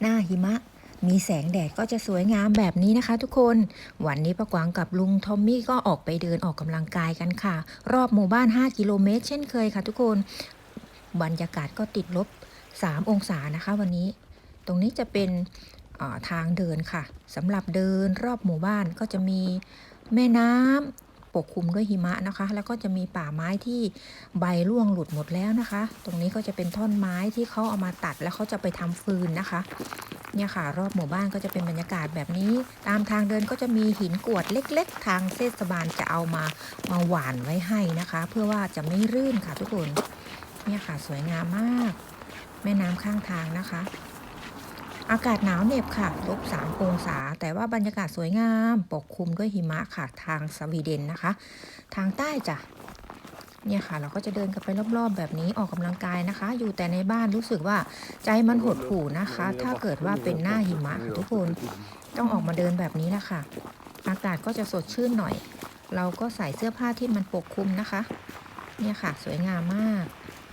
หน้าหิมะ มีแสงแดดก็จะสวยงามแบบนี้นะคะ ทุกคน วันนี้ประกวางกับลุงทอมมี่ก็ออกไปเดินออกกำลังกายกันค่ะ รอบหมู่บ้าน 5 กิโลเมตร เช่นเคยค่ะ ทุกคน บรรยากาศก็ติดลบ 3 องศานะคะ วันนี้ ตรงนี้จะเป็นทางเดินค่ะสำหรับเดินรอบหมู่บ้านก็จะมีแม่น้ำปกคลุมด้วยหิมะนะคะ แล้วก็จะมีป่าไม้ที่ใบร่วงหลุดหมดแล้วนะคะ ตรงนี้ก็จะเป็นท่อนไม้ที่เขาเอามาตัดแล้วเขาจะไปทำฟืนนะคะ เนี่ยค่ะ รอบหมู่บ้านก็จะเป็นบรรยากาศแบบนี้ ตามทางเดินก็จะมีหินกวดเล็ก ๆ ทางเทศบาลจะเอามามาหว่านไว้ให้นะคะ เพื่อว่าจะไม่รื่นค่ะทุกคนเนี่ยค่ะสวยงามมาก แม่น้ำข้างทางนะคะ อากาศหนาวเหน็บค่ะลบสามองศา แต่ว่าบรรยากาศสวยงาม ปกคลุมด้วยหิมะค่ะทางสวีเดนนะคะ ทางใต้จ้ะ เนี่ยค่ะ เราก็จะเดินกันไปรอบๆ แบบนี้ออกกำลังกายนะคะ อยู่แต่ในบ้านรู้สึกว่าใจมันหดหู่นะคะ ถ้าเกิดว่าเป็นหน้าหิมะค่ะทุกคนต้องออกมาเดินแบบนี้แหละค่ะ อากาศก็จะสดชื่นหน่อย เราก็ใส่เสื้อผ้าที่มันปกคลุมนะคะ เนี่ยค่ะ สวยงามมากบรรยากาศ